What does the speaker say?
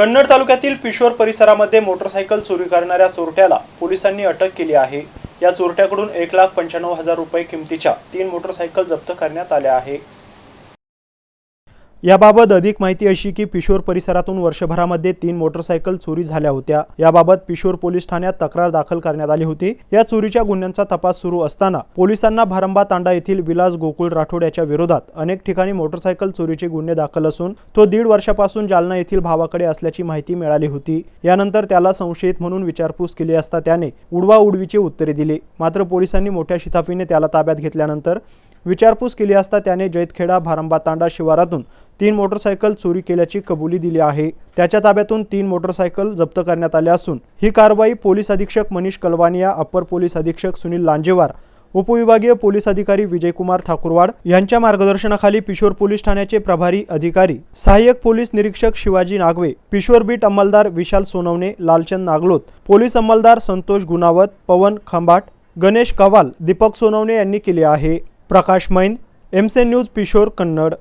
कन्नड तालुक्यातील पिशोर परिसरामध्ये मोटरसायकल चोरी करणाऱ्या चोरट्याला पोलिसांनी अटक केली आहे. या चोरट्याकडून एक लाख पंच्याण्णव हजार रुपये किमतीच्या तीन मोटरसायकल जप्त करण्यात आल्या आहे. याबाबत अधिक माहिती अशी की पिशोर परिसरातून वर्षभरामध्ये तीन मोटरसायकल चोरी झाल्या होत्या. याबाबत पिशोर पोलीस ठाण्यात तक्रार दाखल करण्यात आली होती. या चोरीच्या गुन्ह्यांचा तपास सुरू असताना पोलिसांना भारंबा तांडा येथील विलास गोकुळ राठोड याच्या विरोधात अनेक ठिकाणी मोटरसायकल चोरीचे गुन्हे दाखल असून तो दीड वर्षापासून जालना येथील भावाकडे असल्याची माहिती मिळाली होती. यानंतर त्याला संशयित म्हणून विचारपूस केली असता त्याने उडवा उडवीचे उत्तरे दिली. मात्र पोलिसांनी मोठ्या शिताफीने त्याला ताब्यात घेतल्यानंतर विचारपूस केली असता त्याने जैतखेडा भारंबा तांडा शिवारातून तीन मोटरसायकल चोरी केल्याची कबुली दिली आहे. त्याच्या ताब्यातून तीन मोटरसायकल जप्त करण्यात आल्या असून ही कारवाई पोलीस अधीक्षक मनीष कलवानिया अप्पर पोलीस अधीक्षक सुनील लांजेवार उपविभागीय पोलीस अधिकारी विजयकुमार ठाकूरवाड यांच्या मार्गदर्शनाखाली पिशोर पोलीस ठाण्याचे प्रभारी अधिकारी सहाय्यक पोलीस निरीक्षक शिवाजी नागवे पिशोर बीट अंमलदार विशाल सोनवणे लालचंद नागलोत पोलीस अंमलदार संतोष गुणावत पवन खंबाट गणेश कवाल दीपक सोनवणे यांनी केले आहे. प्रकाश मैन एमसे न्यूज पिशोर कन्नड